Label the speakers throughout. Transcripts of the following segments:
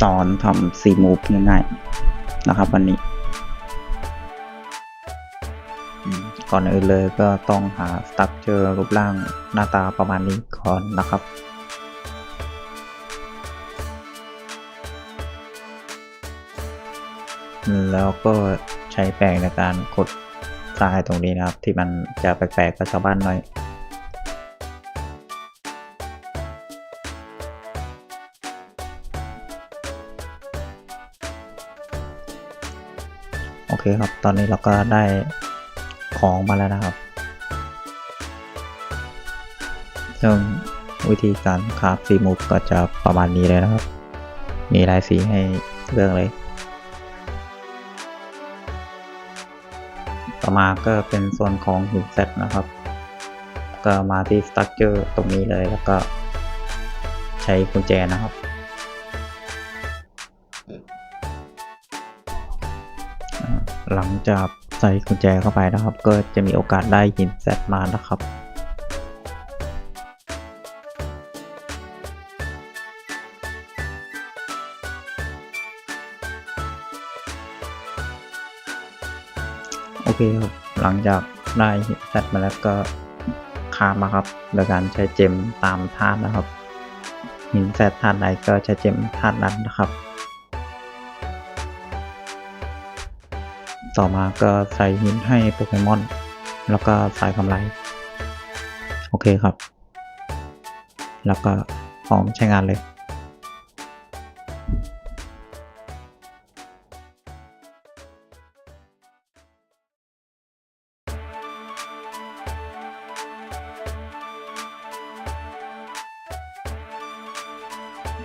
Speaker 1: สอนทำซีมูฟง่ายๆนะครับ วันนี้ก่อนอื่นเลยก็ต้องหาสตั๊กเจอรูปร่างหน้าตาประมาณนี้ก่อนนะครับ แล้วก็ใช้แปรงในการกดทรายตรงนี้นะครับ ที่มันจะแปลกๆกับชาวบ้านหน่อย โอเคครับ ตอนนี้เราก็ได้ของมาแล้วนะครับ ซึ่งวิธีการคราฟซีมูฟก็จะประมาณนี้เลยนะครับ มีลายสีให้เลือกเลย ต่อมาก็เป็นส่วนของหินเซตนะครับ ก็มาที่สตั๊กเจอร์ตรงนี้เลยแล้วก็ใช้กุญแจนะครับ หลังจากใส่กุญแจเข้าไปนะครับ ก็จะมีโอกาสได้หินเซตมานะครับโอเคครับ หลังจากได้หินเซตมาแล้วก็คามาครับ โดยการใช้เจมตามธาตุนะครับ หินเซตธาตุใดก็ใช้เจมธาตุนั้นนะครับ ต่อมาก็ใส่หินให้โปเกมอน แล้วก็ใส่กำไร โอเคครับ แล้วก็พร้อมใช้งานเลย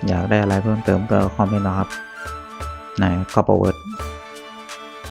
Speaker 1: อยากได้อะไรเพิ่มเติมก็คอมเมนต์นะครับใน c o p p e r w o r d